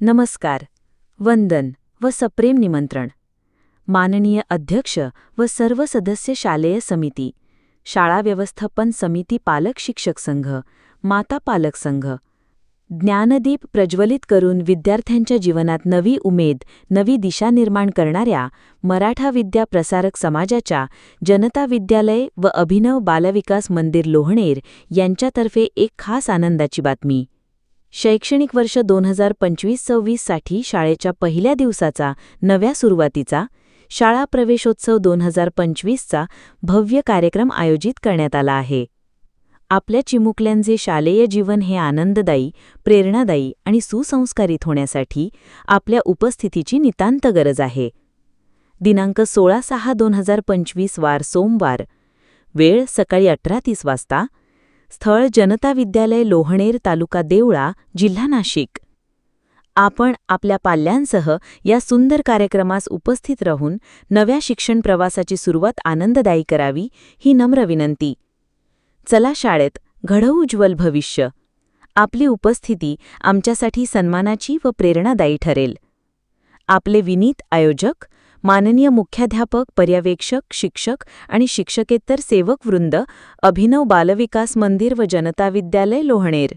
नमस्कार. वंदन व सप्रेम निमंत्रण. माननीय अध्यक्ष व सर्व सदस्य शालेय समिती शाळा व्यवस्थापन समिती पालक शिक्षक संघ माता पालक संघ. ज्ञानदीप प्रज्वलित करून विद्यार्थ्यांच्या जीवनात नवी उमेद नवी दिशा निर्माण करणाऱ्या मराठा विद्या प्रसारक समाजाच्या जनता विद्यालय व अभिनव बालविकास मंदिर लोहणेर यांच्यातर्फे एक खास आनंदाची बातमी. शैक्षणिक वर्ष दोन हजार पंचवीस सव्वीससाठी शाळेच्या पहिल्या दिवसाचा नव्या सुरुवातीचा शाळा प्रवेशोत्सव दोन हजार पंचवीसचा भव्य कार्यक्रम आयोजित करण्यात आला आहे. आपल्या चिमुकल्यांचे शालेय जीवन हे आनंददायी प्रेरणादायी आणि सुसंस्कारित होण्यासाठी आपल्या उपस्थितीची नितांत गरज आहे. दिनांक सोळा सहा दोन हजार पंचवीस वार सोमवार वेळ सकाळी अठरा तीस वाजता स्थळ जनता विद्यालय लोहणेर तालुका देवळा जिल्हा नाशिक. आपण आपल्या पाल्यांसह या सुंदर कार्यक्रमास उपस्थित राहून नव्या शिक्षण प्रवासाची सुरुवात आनंददायी करावी ही नम्र विनंती. चला शाळेत घडवू उज्ज्वल भविष्य. आपली उपस्थिती आमच्यासाठी सन्मानाची व प्रेरणादायी ठरेल. आपले विनीत आयोजक माननीय मुख्याध्यापक पर्यवेक्षक शिक्षक आणि शिक्षकेतर सेवक वृंद अभिनव बालविकास मंदिर व जनता विद्यालय लोहणेर.